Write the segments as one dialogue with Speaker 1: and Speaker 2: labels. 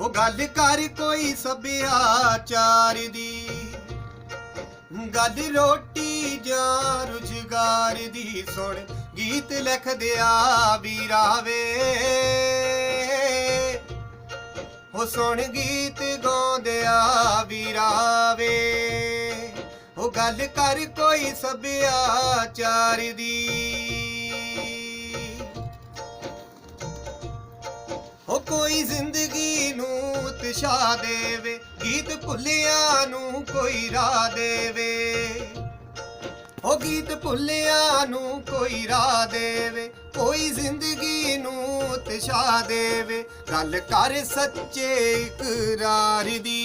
Speaker 1: ਉਹ ਗੱਲ ਕਰ ਕੋਈ ਸੱਭਿਆਚਾਰ ਦੀ। ਗੱਲ ਰੋਟੀ ਜਾਂ ਰੁਜ਼ਗਾਰ ਦੀ ਸੁਣ, ਗੀਤ ਲਿਖ ਦਿਆ ਵੀਰਾਵੇ। ਉਹ ਸੁਣ ਗੀਤ ਗਾਉਂਦੇ ਆ ਵੀਰਾਵੇ। ਉਹ ਗੱਲ ਕਰ ਕੋਈ ਸੱਭਿਆਚਾਰ ਦੀ। ਉਹ ਕੋਈ ਜ਼ਿੰਦਗੀ ਨੂੰ ਦੇਵੇ, ਗੀਤ ਭੁੱਲਿਆਂ ਨੂੰ ਕੋਈ ਰਾਹ ਦੇਵੇ। ਉਹ ਗੀਤ ਭੁੱਲਿਆਂ ਨੂੰ ਕੋਈ ਰਾਹ ਦੇਵੇ, ਕੋਈ ਜ਼ਿੰਦਗੀ ਨੂੰ ਤਿਸ਼ਾ ਦੇਵੇ। ਗੱਲ ਕਰ ਸੱਚੇ ਇਕਰਾਰ ਦੀ।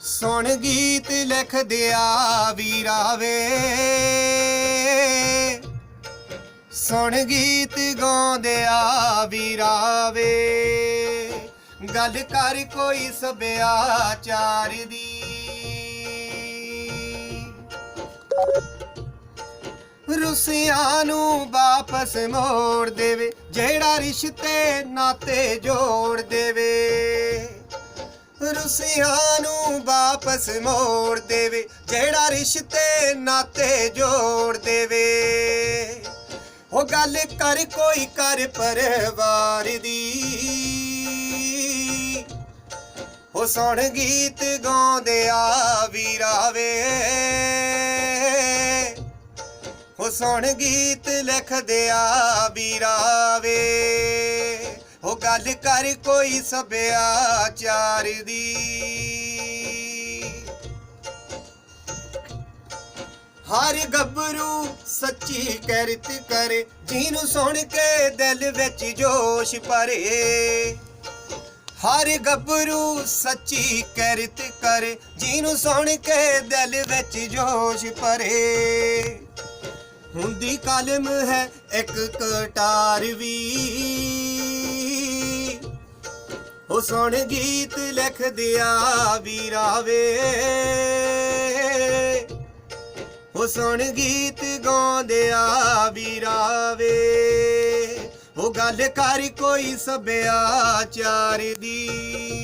Speaker 1: ਸੁਣ ਗੀਤ ਲਿਖ ਦਿਆ ਵੀਰਾਵੇ ਸੁਣ ਗੀਤ ਗਾਉਂਦੇ ਆ ਵੀਰਾਵੇ। ਗੱਲ ਕਰ ਕੋਈ ਸੱਭਿਆਚਾਰ ਦੀ। ਰੁਸਿਆਂ ਨੂੰ ਵਾਪਸ ਮੋੜ ਦੇਵੇ, ਜਿਹੜਾ ਰਿਸ਼ਤੇ ਨਾਤੇ ਜੋੜ ਦੇਵੇ। ਰੁਸਿਆਂ ਨੂੰ ਵਾਪਸ ਮੋੜ ਦੇਵੇ, ਜਿਹੜਾ ਰਿਸ਼ਤੇ ਨਾਤੇ ਜੋੜ ਦੇਵੇ। ਉਹ ਗੱਲ ਕਰ ਕੋਈ ਕਰ ਪਰਿਵਾਰ ਦੀ। ਉਹ ਸੁਣ ਗੀਤ ਗਾਉਂਦੇ ਆ ਵੀਰਾਵੇ ਉਹ ਸੁਣ ਗੀਤ ਲਿਖਦੇ ਆ ਵੀਰਾਵੇ ਉਹ ਗੱਲ ਕਰ ਕੋਈ ਸੱਭਿਆਚਾਰ ਦੀ। ਹਰ ਗੱਭਰੂ ਸੱਚੀ ਕਿਰਤ ਕਰੇ ਜਿਹਨੂੰ ਸੁਣ ਕੇ ਦਿਲ ਵਿੱਚ ਜੋਸ਼ ਭਰੇ। ਹਰ ਗੱਭਰੂ ਸੱਚੀ ਕਿਰਤ ਕਰੇ ਜਿਹਨੂੰ ਸੁਣ ਕੇ ਦਿਲ ਵਿੱਚ ਜੋਸ਼ ਭਰੇ। ਹੁੰਦੀ ਕਲਮ ਹੈ ਇੱਕ ਕਟਾਰ ਵੀ। ਉਹ ਸੁਣ ਗੀਤ ਲਿਖ ਦਿਆ ਵੀਰਾਵੇ ਉਹ ਸੁਣ ਗੀਤ ਗਾਉਂਦੇ ਆ ਵੀਰਾਵੇ। ਉਹ ਗੱਲ ਕਰ ਕੋਈ ਸੱਭਿਆਚਾਰ ਦੀ।